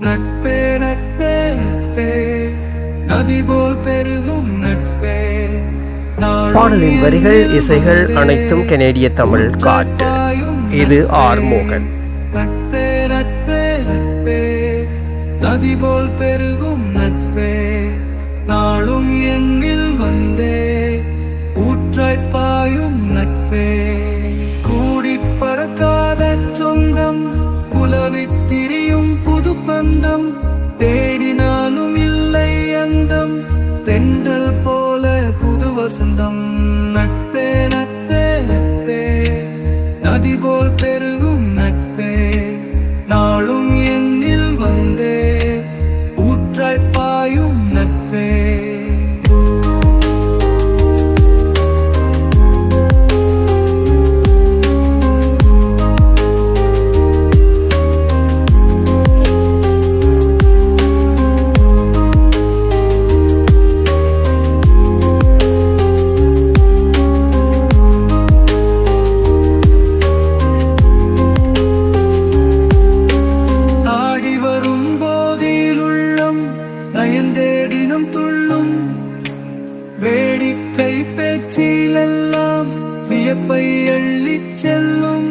நட்பே நட்பே நட்பே. நதி போல் பெருகும் நட்பே. பாடலின் வரிகள் இசைகள் அனைத்தும் கனேடிய தமிழ் காட்டு இது ஆர் மோகன். நட்பே நட்பே நட்பே. நதி போல் பெருகும் நட்பே. நாளும் என்னில் வந்தே. ஊற்றாய் பாயும் நட்பே. பந்தம் தேடினாலும் இல்லை அந்தம். தென்றல் போல புது வசந்தம். நட்பே நட்பே நட்பே. நதி போல் பெரு வியப்பை அள்ளிச் செல்லும்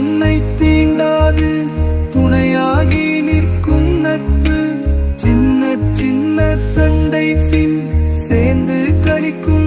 என்னை தீண்டாது துணையாகி நிற்கும் நட்பு. சின்ன சின்ன சண்டை பின் சேர்ந்து கழிக்கும்